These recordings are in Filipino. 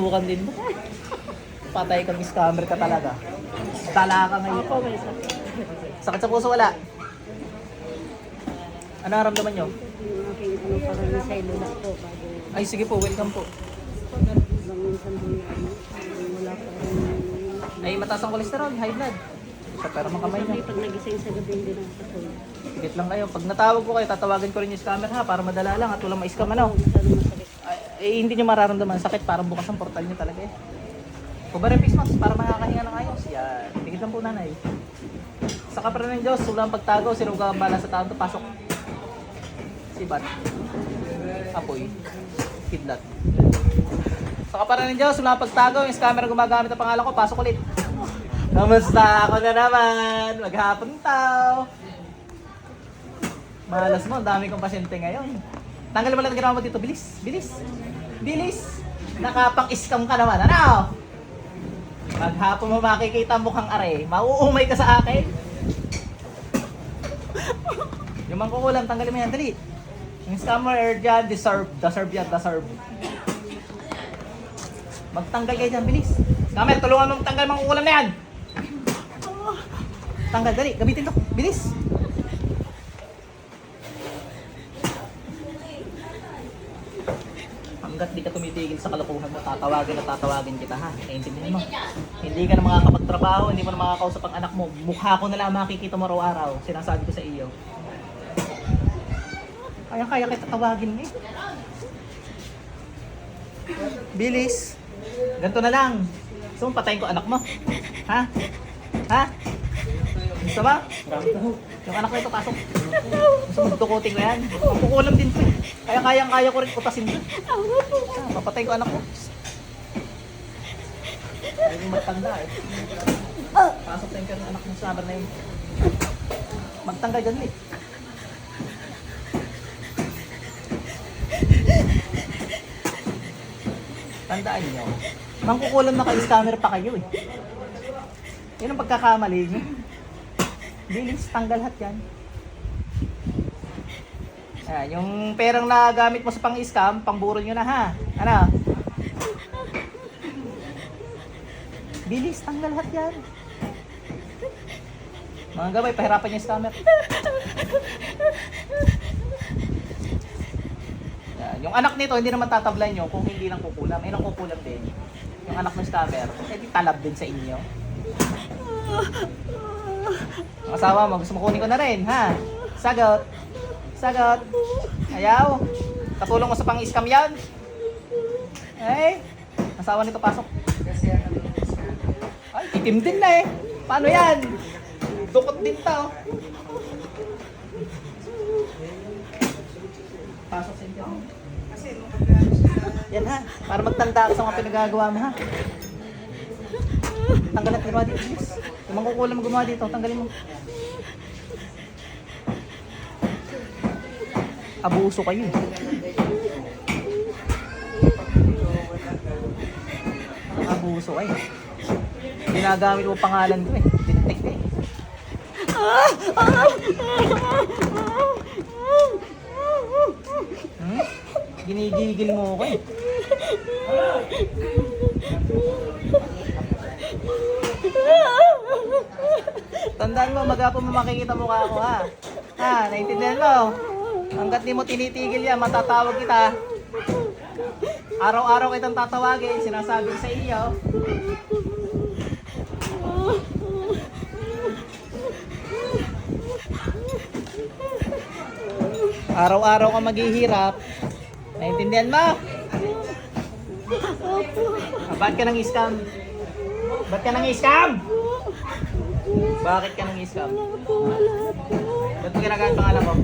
Bukan din mo. Patay kang scammer ka talaga. Tala ka ngayon. Opo, may sakit. Sakit sa puso wala. Ano naramdaman nyo? Yung aking ano parang sa ilula po. Bago Ay sige po, welcome po. bang minsan po yung ano, yung wala pa rin. Ay mataas ang kolesterol, high blood. Sa pero mga kamay Sabi, nyo. pag nagising sa gabi, hindi na ako tulog. Sigit lang kayo. Pag natawag ko kayo, tatawagan ko rin yung scammer ha, para madala lang at walang ma-scam ano. Masyado masakit. Eh, hindi nyo mararamdaman sakit, parang bukas ang portal nyo talaga eh. Kuba rin face mask para makakahinga ng ayos. Yan. Tigit lang po nanay. Sa kapre ng Diyos, walang pagtago, sino ka bala sa taon to, pasok. Sibat. Apoy. Kidlat. Sa kapre ng Diyos, walang pagtago, yung scammer na gumagamit ang pangalan ko, pasok ulit. Kamusta ako na naman? Maghapon tao. Malas mo, ang dami kong pasyente ngayon. Tanggal mo lang ang ginawa mo dito. Bilis, bilis. Bilis. Nakapang-scam ka naman. Ano? Maghapon mo makikita ang mukhang are. Mauumay ka sa akin. Yung mangkukulam, tanggalin mo yan. Dali. Yung scammer dyan, deserve. Deserve yan, deserve. Magtanggal kayo dyan, bilis. Scammer, tulungan mo magtanggal ang mangkukulam na yan. Tanggal, dali. Gamitin to. Bilis. Hanggat di ka tumitigil sa kalokohan mo, tatawagin at tatawagin kita ha. Naiintindihan mo. Hindi ka na makakapagtrabaho, hindi mo na makakausap ang anak mo. Mukha ko na lang makikita mo araw-araw. Sinasabi ko sa iyo. Kaya-kaya kita tawagin eh. Bilis. Ganito na lang. Gusto mo patayin ko anak mo? Ha? Ha? Gusto ba? Yung anak ko ito, pasok. Gusto mo tukutin ko yan? Kukulam din eh. Kaya kayang-kaya ko rin utasin ko. Ah, papatayin ko anak ko. Mo magtanda eh. Pasok tayo ka anak mo sa na yun. Magtangga dyan eh. Tandaan niyo, mangkukulam na kayo scammer pa kayo eh. Yan ang pagkakamali niyo. Bilis, tanggal lahat yan. Ayan, yung perang nagamit mo sa pang-scam, pangburo nyo na ha. Ano? Bilis, tanggal lahat yan. Mga gabay, pahirapan yung scammer. Yan. Yung anak nito, hindi naman tatablay nyo kung hindi lang kukulam. Ayun ang kukulam din. Yung anak ng scammer, eh di talab din sa inyo. Asawa mo, gusto mo kunin ko na rin, ha? Sagot. Sagot. Ayaw. Katulong mo sa pang-scam yan. Eh, asawa nito pasok. Ay, itim din na eh. Paano yan? Dukot din to. Pasok sa inyo. Yan ha, para magtanda ka sa mga pinagagawa mo ha. Tanggal at gumawa dito. Yung mangkukulam gumawa dito, tanggalin mo. Abuso kayo. Abuso kayo. Ginagamit mo pangalan ko eh. Detect eh. Hmm? Ginigigil mo ako eh. Tandaan mo, maghapon mo makikita mukha ako ha. Ha, naintindihan mo? Hanggat di mo tinitigil yan, matatawag kita. Araw-araw kitang tatawagin, sinasabi ko sa iyo. Araw-araw ka maghihirap. Naintindihan mo? Ah, ba't ka nang scam? Ba't ka nang scam? Bakit ka nang scam? Ba't mo ginagamit pangalan ko?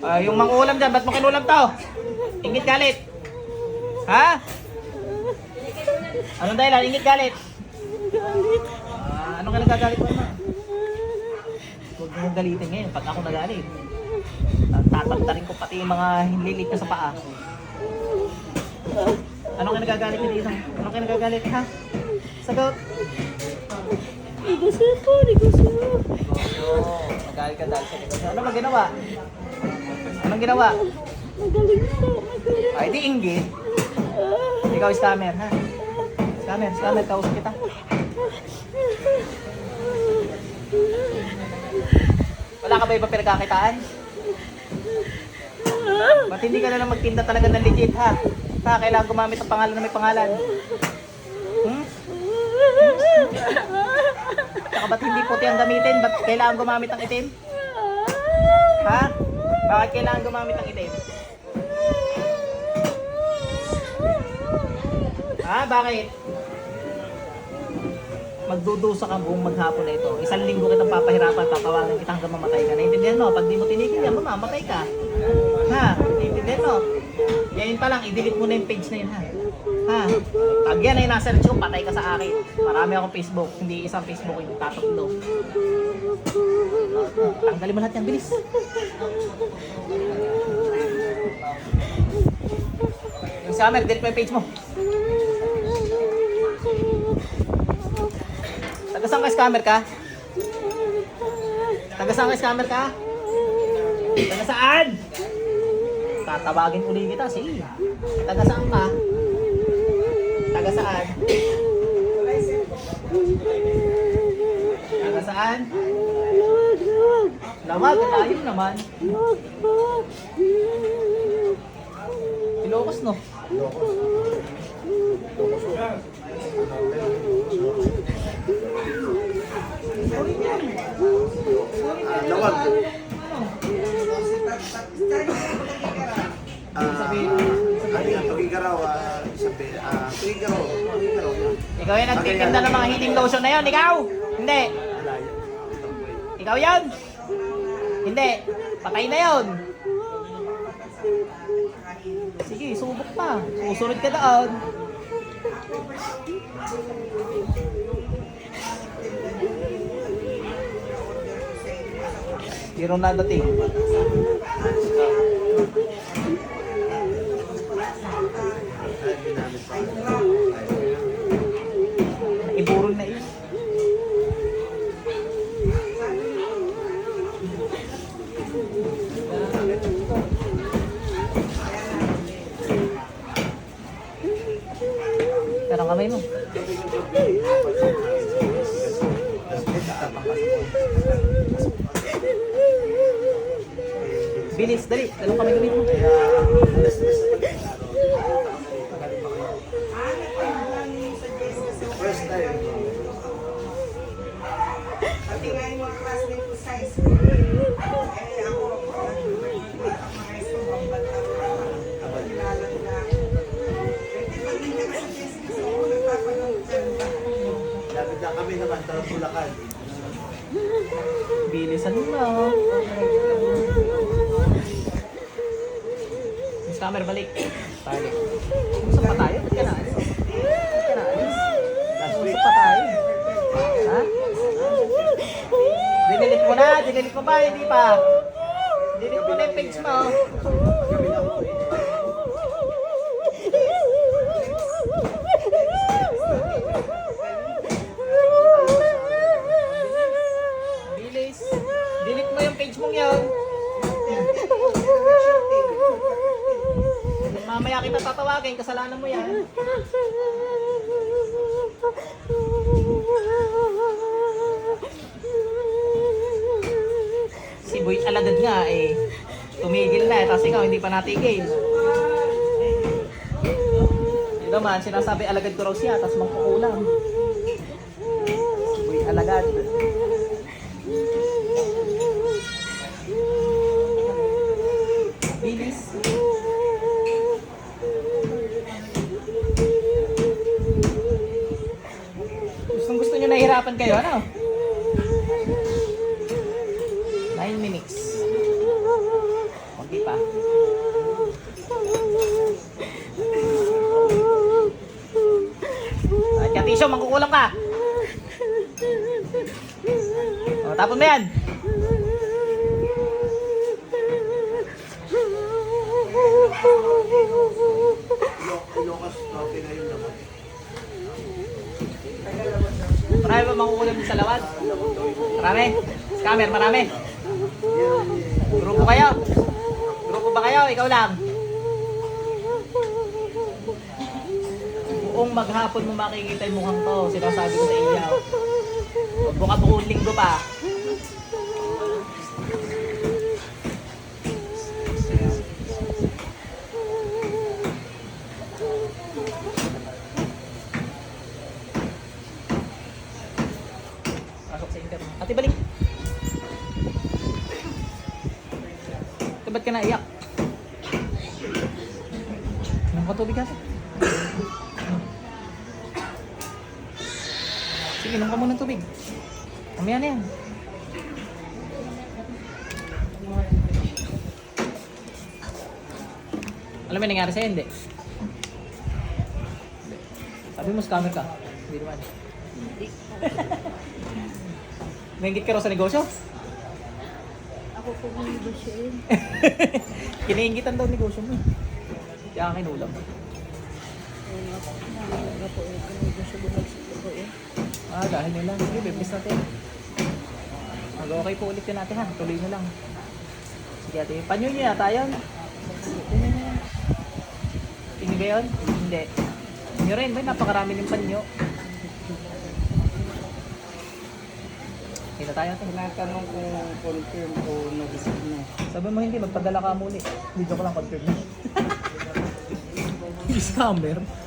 Ah, yung mangulam dyan, ba't mo kinulam to? Ingit galit. Ha? Anong dahilan? Ingit galit. Ah, ano ka nagagalit mo na? Huwag mo galitin ngayon pag ako nagalit. Tatantarin ko pati yung mga hinlilit ka sa paa. Ano ka nagagalit mo dito? Ano ka nagagalit ha? Sagot. Negosyo po, negosyo. Negosyo. Magalit ka dahil sa negosyo. Ano ba ginawa? Anong ginawa? Magaling po, magaling. Ay, di inggit. Ah, ikaw scammer, ha? Scammer, scammer, kausap kita. Wala ka ba iba pinagkakitaan? Ba't hindi ka na lang magtinda talaga ng legit, ha? Ha, kailangan gumamit ng pangalan na may pangalan. Hmm? Saka ba't hindi puti ang gamitin? Ba't kailangan gumamit ng itim? Ha? Bakit kailangan gumamit ng itim? Ha? Bakit? Magdudusa ka buong maghapon na ito. Isang linggo kitang papahirapan, tatawagan kita hanggang mamatay ka. Naintindihan mo? Pag di mo tinigil yan, mamamatay ka. Ha? Naintindihan mo? Yan pa lang, i-delete mo na yung page na yun ha. Ha? Pag yan ay nasa ko, patay ka sa akin. Marami akong Facebook, hindi isang Facebook yung tatatlo. Tanggalin mo lahat yan, bilis. Yung summer, delete mo yung page mo. Taga saan ka scammer ka? Taga saan ka scammer ka? Taga saan? Tatawagin uli kita, sige. Taga saan ka? Taga saan? Taga saan? Lamag, tayo naman. Ilocos, no? Lawag. Ano? Ah, ano yan, Tugigaraw, ah, sabi, ah, Tugigaraw, Tugigaraw. Ikaw yung nagtitinda ng mga healing lotion na yon, ikaw? Hindi. Wala yan. Ikaw yan? Hindi. Patay na yon. Sige, subok pa. Susunod ka doon. Zero na dating. Bilis, dali. Dalawang kamay gawin. First time. Pati nga yung mga classmate ko sa school, eh ako, kami naman, tarang Bulacan. Bilisan mo. Camer, balik. Balik. Gusto pa tayo? Ba't ka naalis? Ba't ka week. Gusto pa tayo? Ha? Dinilit mo na? Dinilit mo ba? Hindi pa. Dinilit mo na yung page mo. Na. Bilis. Delete mo yung page mong yun. Mamaya kita tatawagin, kasalanan mo yan. Si Boy alagad nga eh. Tumigil na eh, tapos ikaw hindi pa natigil. Yun naman, sinasabi alagad ko raw siya, tapos mangkukulang. Si Boy alagad. Nahihirapan kayo, ano? 9 minutes. Okay pa. At yung tissue, mangkukulang ka. O, tapon mo yan. Sa lawad? Marami? Scammer, marami? Grupo kayo? Grupo ba kayo? Ikaw lang? buong maghapon mo makikita yung mukhang to. Sinasabi ko sa iyo. Huwag mo ka buong linggo pa. Pasok sa internet. Ate, balik. Ate, ba't ka naiyak? Anong katubig ate? Sige, inom ka muna ng tubig. Mamaya na yan. Alam mo nangyari sa'yo, hindi? Sabi mo, scammer ka. Hindi naman. Nainggit ka raw sa negosyo? Ako po ang negosyoin. Kinaingitan daw negosyo mo. eh. Po po eh. Ah, dahil lang. Sige, bebis natin. Mag-okay po ulit yun natin ha. Tuloy nyo lang. Sige ate. Panyo nyo yata yun. Tingin ba yun? Hindi. Nyo rin, may napakarami ng panyo. Kita tayo ate. Tinatanong kung confirm o na-receive na. Sabi mo hindi, magpadala ka muli. Hindi joke lang, confirm na. Scammer.